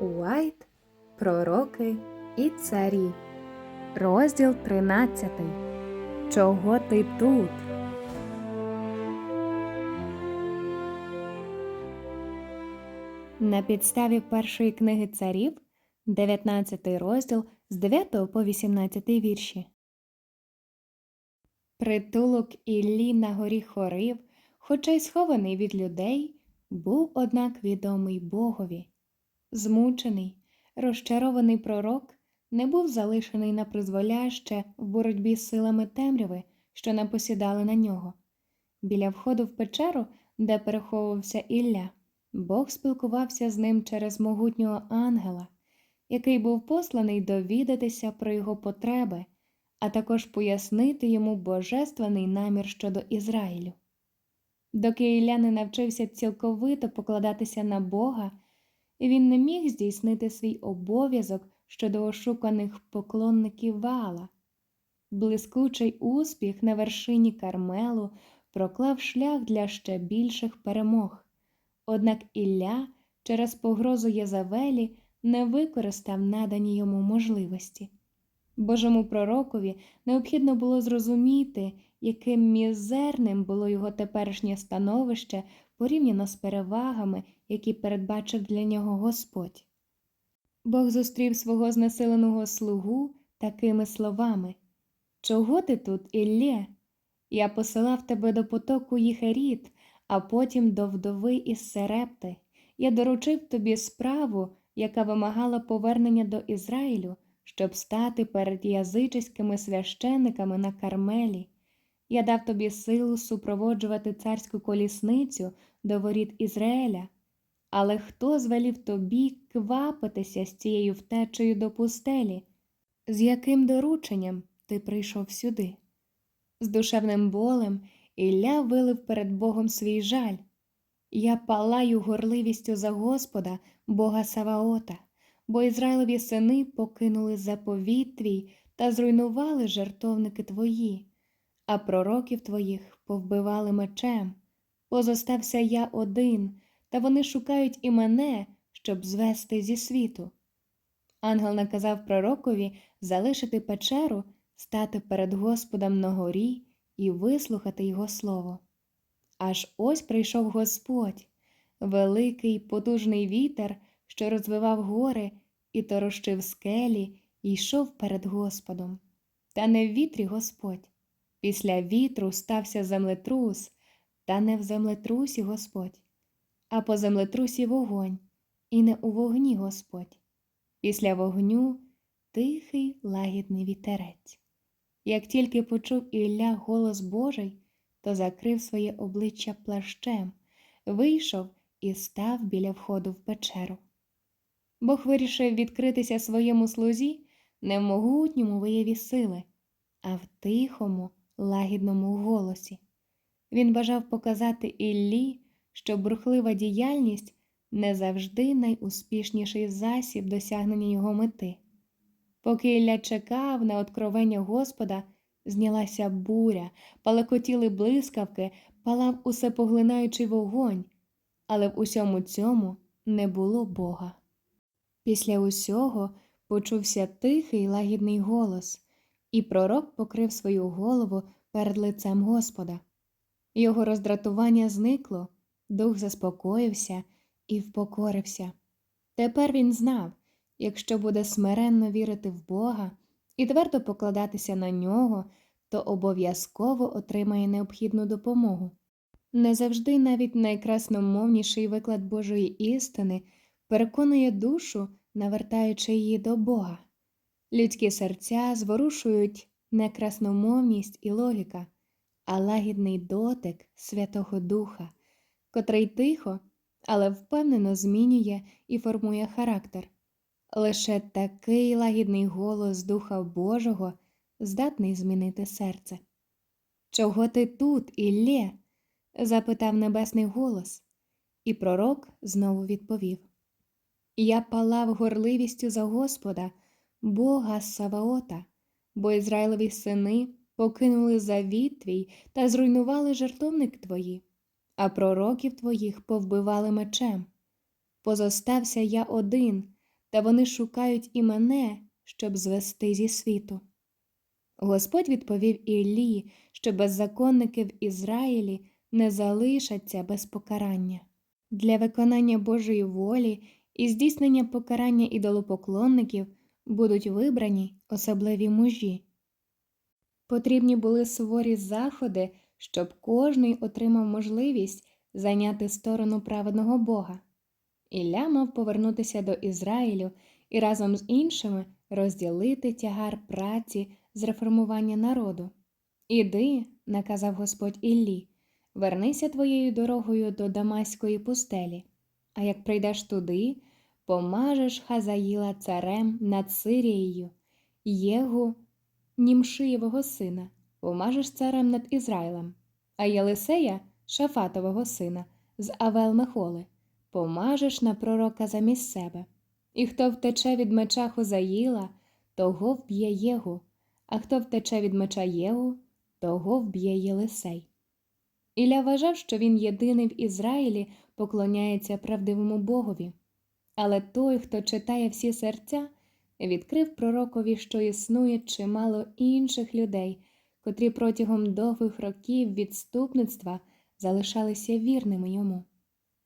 Уайт, Пророки і царі. Розділ 13. Чого ти тут? На підставі першої книги царів, 19 розділ з 9 по 18 вірші. Притулок Іллі на горі Хорив, хоча й схований від людей, був, однак, відомий Богові. Змучений, розчарований пророк не був залишений на призволяще в боротьбі з силами темряви, що напосідали на нього. Біля входу в печеру, де переховувався Ілля, Бог спілкувався з ним через могутнього ангела, який був посланий довідатися про його потреби, а також пояснити йому божественний намір щодо Ізраїлю. Доки Ілля не навчився цілковито покладатися на Бога, він не міг здійснити свій обов'язок щодо ошуканих поклонників вала. Блискучий успіх на вершині Кармелу проклав шлях для ще більших перемог. Однак Ілля через погрозу Єзавелі не використав надані йому можливості. Божому пророкові необхідно було зрозуміти, яким мізерним було його теперішнє становище порівняно з перевагами, які передбачив для нього Господь. Бог зустрів свого знесиленого слугу такими словами Чого ти тут, Іллє? Я посилав тебе до потоку Їхеріт, а потім до вдови із Серепти. Я доручив тобі справу, яка вимагала повернення до Ізраїлю, щоб стати перед язичиськими священниками на Кармелі. Я дав тобі силу супроводжувати царську колісницю до воріт Ізраїля. Але хто звелів тобі квапитися з цією втечею до пустелі? З яким дорученням ти прийшов сюди? З душевним болем Ілля вилив перед Богом свій жаль. Я палаю горливістю за Господа, Бога Саваота, бо Ізраїлові сини покинули заповіт твій та зруйнували жертовники твої, а пророків твоїх повбивали мечем. Позостався я один, та вони шукають і мене, щоб звести зі світу. Ангел наказав пророкові залишити печеру, стати перед Господом на горі і вислухати його слово. Аж ось прийшов Господь, великий потужний вітер, що розвивав гори і торощив скелі, і йшов перед Господом. Та не в вітрі Господь. Після вітру стався землетрус, та не в землетрусі Господь, а по землетрусі вогонь, і не у вогні Господь. Після вогню тихий лагідний вітерець. Як тільки почув Ілля голос Божий, то закрив своє обличчя плащем, вийшов і став біля входу в печеру. Бог вирішив відкритися своєму слузі не в могутньому вияві сили, а в тихому, лагідному голосі. Він бажав показати Іллі, що бурхлива діяльність не завжди найуспішніший засіб досягнення його мети. Поки Ілля чекав на откровення Господа, знялася буря, палекотіли блискавки, палав усепоглинаючий вогонь, але в усьому цьому не було Бога. Після усього почувся тихий лагідний голос, і пророк покрив свою голову перед лицем Господа. Його роздратування зникло, дух заспокоївся і впокорився. Тепер він знав, якщо буде смиренно вірити в Бога і твердо покладатися на нього, то обов'язково отримає необхідну допомогу. Не завжди навіть найкрасномовніший виклад Божої істини переконує душу, навертаючи її до Бога. Людські серця зворушують не красномовність і логіка, а лагідний дотик Святого Духа, котрий тихо, але впевнено змінює і формує характер. Лише такий лагідний голос Духа Божого здатний змінити серце. Чого ти тут, Іллє? запитав небесний голос, і пророк знову відповів Я палав горливістю за Господа, Бога Саваота, бо Ізраїлові сини покинули завіт твій та зруйнували жертовник твої, а пророків твоїх повбивали мечем. Позостався я один, та вони шукають і мене, щоб звести зі світу. Господь відповів Іллі, що беззаконники в Ізраїлі не залишаться без покарання. Для виконання Божої волі і здійснення покарання ідолопоклонників будуть вибрані особливі мужі. Потрібні були суворі заходи, щоб кожний отримав можливість зайняти сторону праведного Бога. Ілля мав повернутися до Ізраїлю і разом з іншими розділити тягар праці з реформування народу. Іди, наказав Господь Іллі, вернися твоєю дорогою до Дамаської пустелі, а як прийдеш туди, помажеш Хазаїла царем над Сирією, Єгу, Німшиєвого сина, помажеш царем над Ізраїлем, а Єлисея, Шафатового сина, з Авел Мехоли, помажеш на пророка замість себе. І хто втече від меча Хозаїла, того вб'є Єгу, а хто втече від меча Єгу, того вб'є Єлисей. Ілля вважав, що він єдиний в Ізраїлі поклоняється правдивому Богові. Але той, хто читає всі серця, відкрив пророкові, що існує чимало інших людей, котрі протягом довгих років відступництва залишалися вірними йому.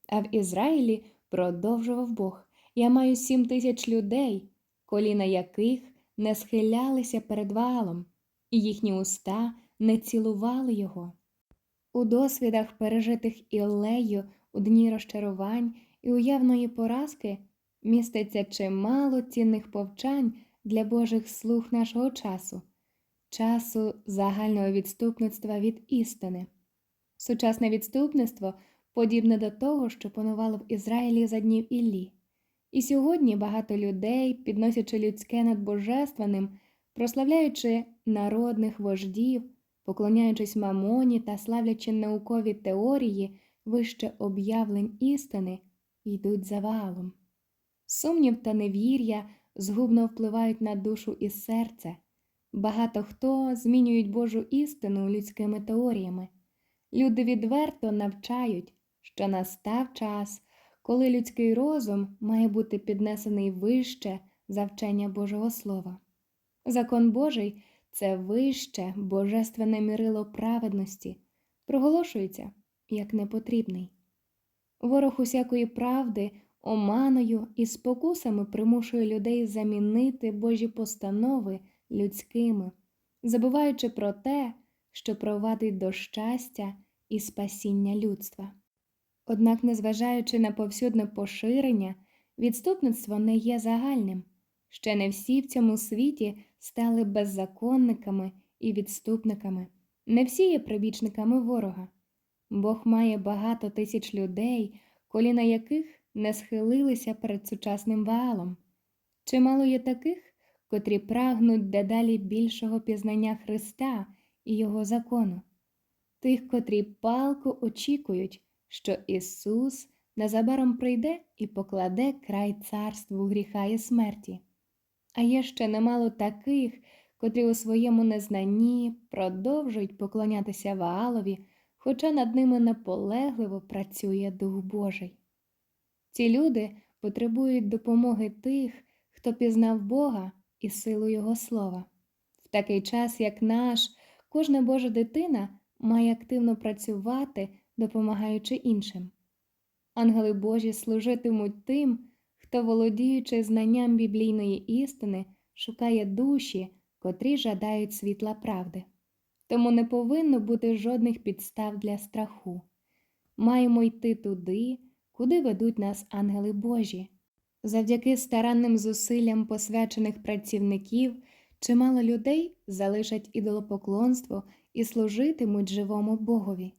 А в Ізраїлі продовжував Бог Я маю сім тисяч людей, коліна яких не схилялися перед валом, і їхні уста не цілували його. У досвідах, пережитих Іллею у дні розчарувань і уявної поразки, міститься чимало цінних повчань для Божих слуг нашого часу, часу загального відступництва від істини. Сучасне відступництво подібне до того, що панувало в Ізраїлі за днів Іллі. І сьогодні багато людей, підносячи людське над божественним, прославляючи народних вождів, поклоняючись мамоні та славлячи наукові теорії вище об'явлень істини, йдуть за валом. Сумнів та невір'я згубно впливають на душу і серце. Багато хто змінюють Божу істину людськими теоріями. Люди відверто навчають, що настав час, коли людський розум має бути піднесений вище за вчення Божого Слова. Закон Божий це вище божественне мірило праведності, проголошується як непотрібний. Ворог усякої правди оманою і спокусами примушує людей замінити Божі постанови людськими, забуваючи про те, що провадить до щастя і спасіння людства. Однак, незважаючи на повсюдне поширення, відступництво не є загальним. Ще не всі в цьому світі стали беззаконниками і відступниками, не всі є прибічниками ворога. Бог має багато тисяч людей, коліна яких не схилилися перед сучасним ваалом. Чимало є таких, котрі прагнуть дедалі більшого пізнання Христа і Його закону, тих, котрі палко очікують, що Ісус незабаром прийде і покладе край царству гріха і смерті. А є ще немало таких, котрі у своєму незнанні продовжують поклонятися Ваалові, хоча над ними наполегливо працює Дух Божий. Ці люди потребують допомоги тих, хто пізнав Бога і силу Його слова. В такий час, як наш, кожна Божа дитина має активно працювати, допомагаючи іншим. Ангели Божі служитимуть тим, хто, володіючи знанням біблійної істини, шукає душі, котрі жадають світла правди. Тому не повинно бути жодних підстав для страху. Маємо йти туди, куди ведуть нас ангели Божі. Завдяки старанним зусиллям посвячених працівників чимало людей залишать ідолопоклонство і служитимуть живому Богові.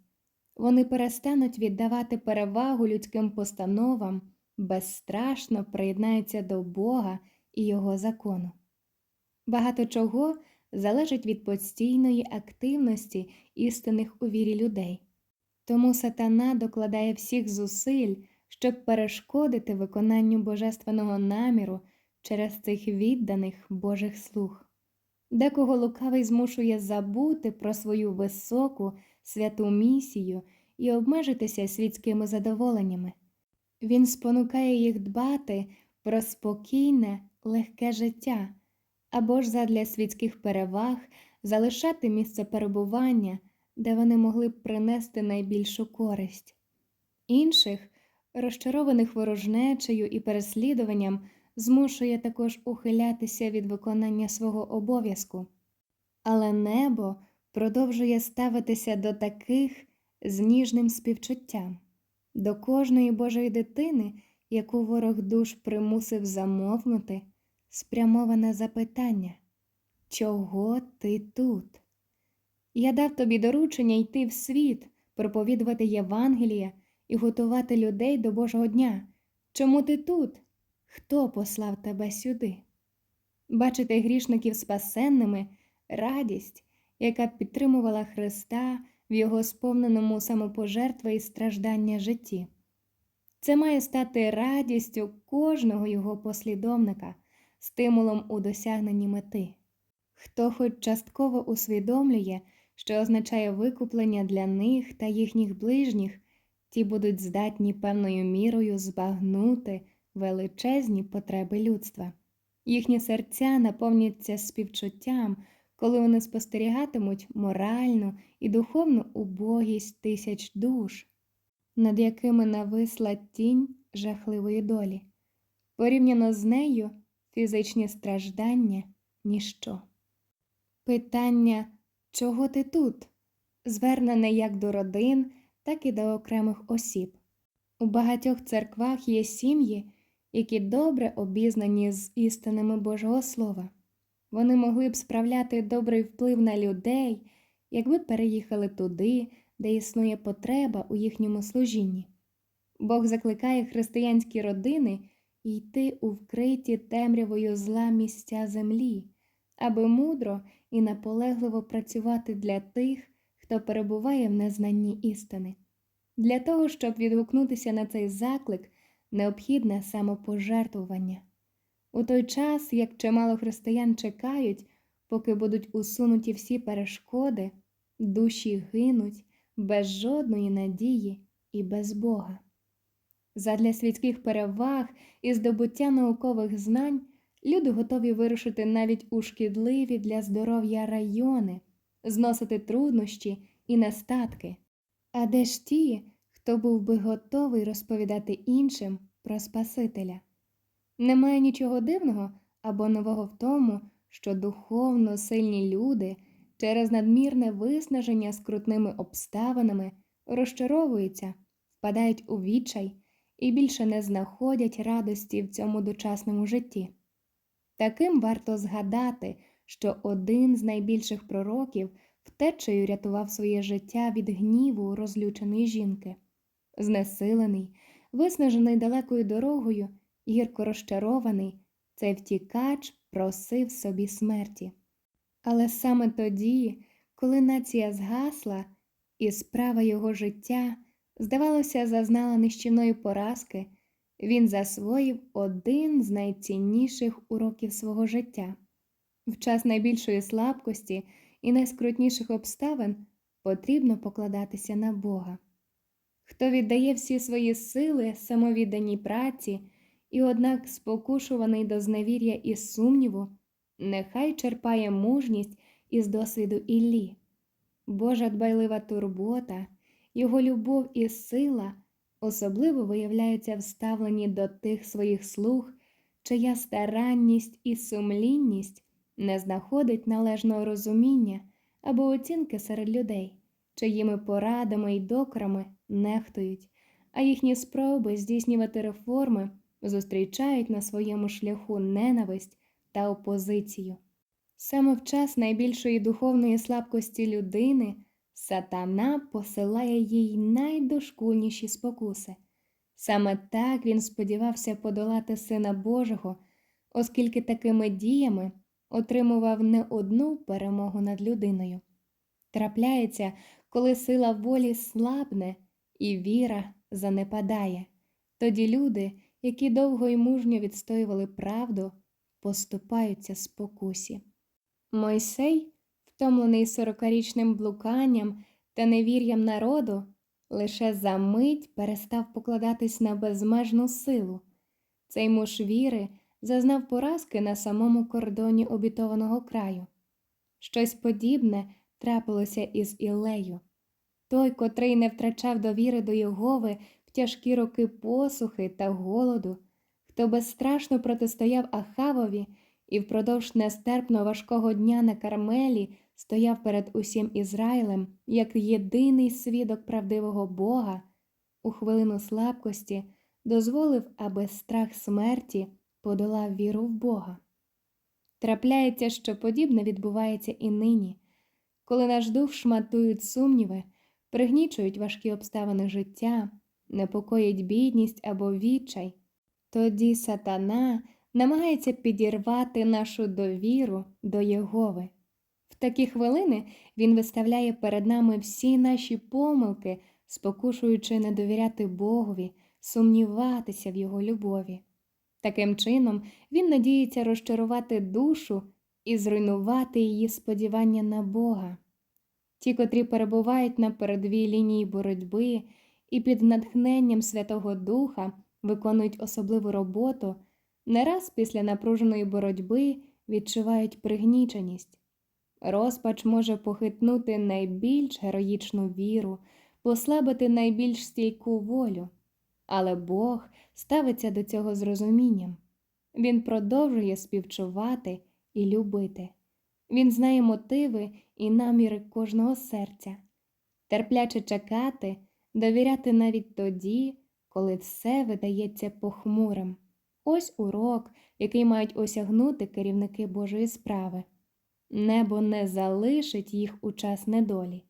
Вони перестануть віддавати перевагу людським постановам, безстрашно приєднаються до Бога і Його закону. Багато чого залежить від постійної активності істинних у вірі людей. Тому сатана докладає всіх зусиль, щоб перешкодити виконанню божественного наміру через цих відданих Божих слуг. Декого лукавий змушує забути про свою високу святу місію і обмежитися світськими задоволеннями. Він спонукає їх дбати про спокійне, легке життя або ж задля світських переваг залишати місце перебування, де вони могли б принести найбільшу користь. Інших, розчарованих ворожнечею і переслідуванням, змушує також ухилятися від виконання свого обов'язку. Але небо продовжує ставитися до таких з ніжним співчуттям, до кожної Божої дитини, яку ворог душ примусив замовкнути, спрямоване запитання Чого ти тут? Я дав тобі доручення йти в світ, проповідувати Євангелія і готувати людей до Божого дня. Чому ти тут? Хто послав тебе сюди? Бачити грішників спасенними радість, яка підтримувала Христа в його сповненому самопожертви і страждання житті. Це має стати радістю кожного його послідовника, стимулом у досягненні мети. Хто хоч частково усвідомлює, що означає викуплення для них та їхніх ближніх, ті будуть здатні певною мірою збагнути величезні потреби людства. Їхні серця наповняться співчуттям, коли вони спостерігатимуть моральну і духовну убогість тисяч душ, над якими нависла тінь жахливої долі. Порівняно з нею фізичні страждання ніщо. Питання, чого ти тут? звернене як до родин, так і до окремих осіб. У багатьох церквах є сім'ї, які добре обізнані з істинами Божого Слова. Вони могли б справляти добрий вплив на людей, якби переїхали туди, де існує потреба у їхньому служінні. Бог закликає християнські родини йти у вкриті темрявою зла місця землі, аби мудро і наполегливо працювати для тих, хто перебуває в незнанні істини. Для того, щоб відгукнутися на цей заклик, необхідне самопожертвування. У той час, як чимало християн чекають, поки будуть усунуті всі перешкоди, душі гинуть без жодної надії і без Бога. Задля світських переваг і здобуття наукових знань люди готові вирушити навіть у шкідливі для здоров'я райони, зносити труднощі і нестатки. А де ж ті, хто був би готовий розповідати іншим про Спасителя? Немає нічого дивного або нового в тому, що духовно сильні люди через надмірне виснаження скрутними обставинами розчаровуються, впадають у відчай і більше не знаходять радості в цьому дочасному житті. Таким варто згадати, що один з найбільших пророків втечею рятував своє життя від гніву розлюченої жінки. Знесилений, виснажений далекою дорогою, гірко розчарований, цей втікач просив собі смерті. Але саме тоді, коли нація згасла, і справа його життя, здавалося, зазнала нищівної поразки, він засвоїв один з найцінніших уроків свого життя. В час найбільшої слабкості і найскрутніших обставин потрібно покладатися на Бога. Хто віддає всі свої сили самовідданій праці і, однак, спокушуваний до зневір'я і сумніву, нехай черпає мужність із досвіду Іллі. Божа дбайлива турбота, його любов і сила особливо виявляються в ставленні до тих своїх слуг, чия старанність і сумлінність не знаходить належного розуміння або оцінки серед людей, чиїми порадами й докрами нехтують, а їхні спроби здійснювати реформи зустрічають на своєму шляху ненависть та опозицію. Саме в час найбільшої духовної слабкості людини сатана посилає їй найдошкульніші спокуси. Саме так він сподівався подолати Сина Божого, оскільки такими діями отримував не одну перемогу над людиною. Трапляється, коли сила волі слабне і віра занепадає. Тоді люди, які довго й мужньо відстоювали правду, поступаються спокусі. Мойсей, втомлений сорокарічним блуканням та невір'ям народу, лише за мить перестав покладатись на безмежну силу. Цей муж віри зазнав поразки на самому кордоні обітованого краю. Щось подібне трапилося із Іллею. Той, котрий не втрачав довіри до Єгови в тяжкі роки посухи та голоду, хто безстрашно протистояв Ахавові і впродовж нестерпно важкого дня на Кармелі стояв перед усім Ізраїлем як єдиний свідок правдивого Бога, у хвилину слабкості дозволив, аби страх смерті подолав віру в Бога. Трапляється, що подібне відбувається і нині, коли наш дух шматують сумніви, пригнічують важкі обставини життя, непокоїть бідність або відчай, тоді сатана намагається підірвати нашу довіру до Єгови. В такі хвилини він виставляє перед нами всі наші помилки, спокушуючи не довіряти Богові, сумніватися в Його любові. Таким чином, він надіється розчарувати душу і зруйнувати її сподівання на Бога. Ті, котрі перебувають на передовій лінії боротьби і під натхненням Святого Духа виконують особливу роботу, не раз після напруженої боротьби відчувають пригніченість. Розпач може похитнути найбільш героїчну віру, послабити найбільш стійку волю, але Бог ставиться до цього з розумінням. Він продовжує співчувати і любити. Він знає мотиви і наміри кожного серця, терпляче чекати, довіряти навіть тоді, коли все видається похмурим. Ось урок, який мають осягнути керівники Божої справи. Небо не залишить їх у час недолі.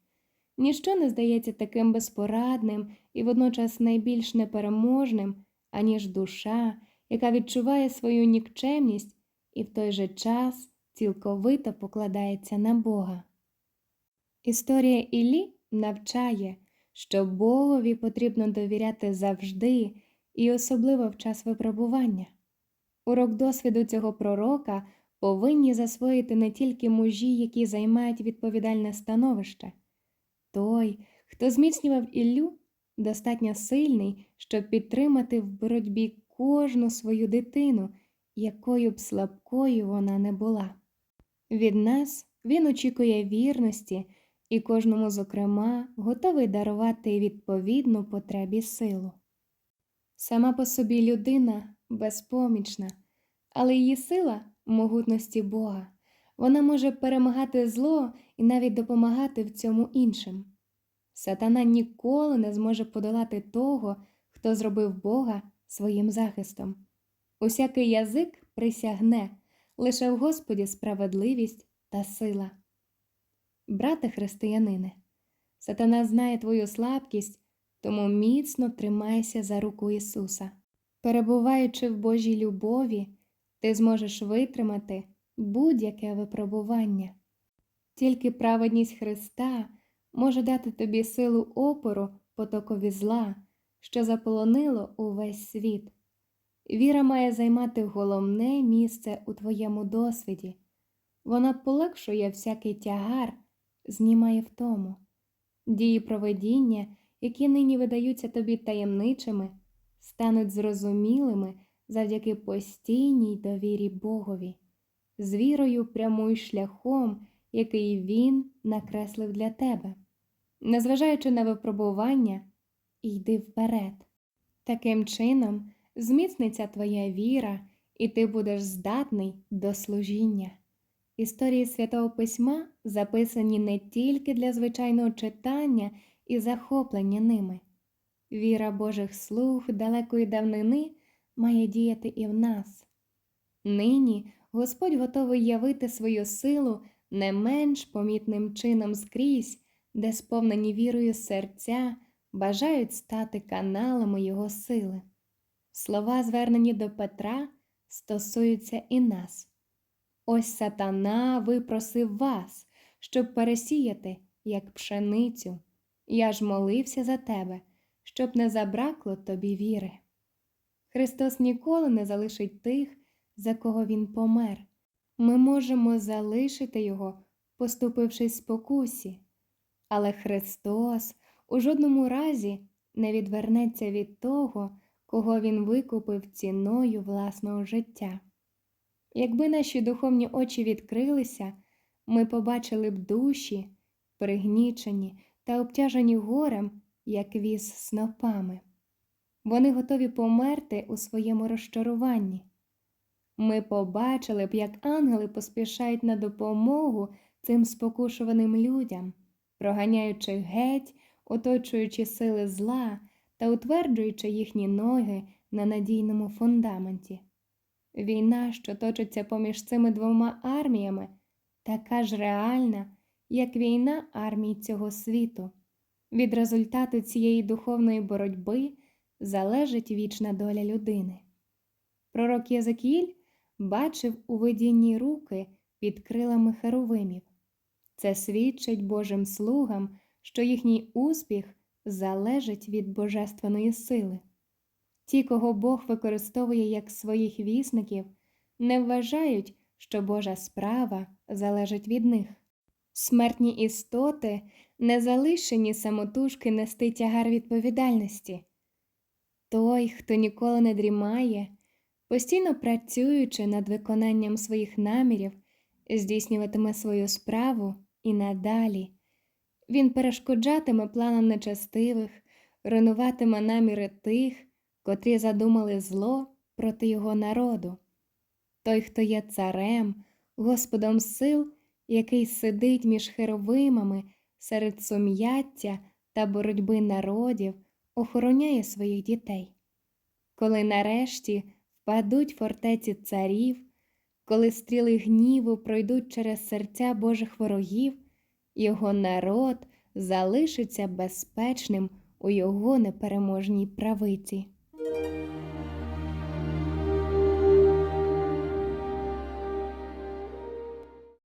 Ніщо не здається таким безпорадним і водночас найбільш непереможним, аніж душа, яка відчуває свою нікчемність і в той же час цілковито покладається на Бога. Історія Іллі навчає, що Богові потрібно довіряти завжди і особливо в час випробування. Урок досвіду цього пророка повинні засвоїти не тільки мужі, які займають відповідальне становище. Той, хто зміцнював Іллю, достатньо сильний, щоб підтримати в боротьбі кожну свою дитину, якою б слабкою вона не була. Від нас він очікує вірності і кожному, зокрема, готовий дарувати відповідну потребі силу. Сама по собі людина безпомічна, але її сила могутності Бога. Вона може перемагати зло і навіть допомагати в цьому іншим. Сатана ніколи не зможе подолати того, хто зробив Бога своїм захистом. Усякий язик присягне лише в Господі справедливість та сила. Брате християнине, сатана знає твою слабкість, тому міцно тримайся за руку Ісуса. Перебуваючи в Божій любові, ти зможеш витримати будь-яке випробування. Тільки праведність Христа може дати тобі силу опору потокові зла, що заполонило увесь світ. Віра має займати головне місце у твоєму досвіді. Вона полегшує всякий тягар, знімає втому. Дії проведіння, які нині видаються тобі таємничими, стануть зрозумілими завдяки постійній довірі Богові, з вірою прямуй шляхом, який Він накреслив для тебе. Незважаючи на випробування, йди вперед. Таким чином, зміцниться твоя віра, і ти будеш здатний до служіння. Історії Святого Письма записані не тільки для звичайного читання і захоплення ними. Віра Божих слуг далекої давнини має діяти і в нас. Нині Господь готовий явити свою силу не менш помітним чином скрізь, де сповнені вірою серця бажають стати каналами Його сили. Слова, звернені до Петра, стосуються і нас. Ось сатана випросив вас, щоб пересіяти, як пшеницю. Я ж молився за тебе, щоб не забракло тобі віри. Христос ніколи не залишить тих, за кого Він помер. Ми можемо залишити Його, поступившись спокусі, але Христос у жодному разі не відвернеться від того, кого він викупив ціною власного життя. Якби наші духовні очі відкрилися, ми побачили б душі, пригнічені та обтяжені горем, як віз снопами. Вони готові померти у своєму розчаруванні. Ми побачили б, як ангели поспішають на допомогу цим спокушуваним людям, проганяючи геть, оточуючи сили зла та утверджуючи їхні ноги на надійному фундаменті. Війна, що точиться поміж цими двома арміями, така ж реальна, як війна армій цього світу. Від результату цієї духовної боротьби залежить вічна доля людини. Пророк Єзекіїль бачив у видінні руки під крилами херовимів. Це свідчить Божим слугам, що їхній успіх залежить від божественної сили. Ті, кого Бог використовує як своїх вісників, не вважають, що Божа справа залежить від них. Смертні істоти не залишені самотужки нести тягар відповідальності. Той, хто ніколи не дрімає, постійно працюючи над виконанням своїх намірів, здійснюватиме свою справу і надалі. Він перешкоджатиме планам нечестивих, руйнуватиме наміри тих, котрі задумали зло проти його народу. Той, хто є царем, Господом сил, який сидить між херовимами серед сум'яття та боротьби народів, охороняє своїх дітей. Коли нарешті впадуть фортеці царів, коли стріли гніву пройдуть через серця Божих ворогів, його народ залишиться безпечним у його непереможній правиці.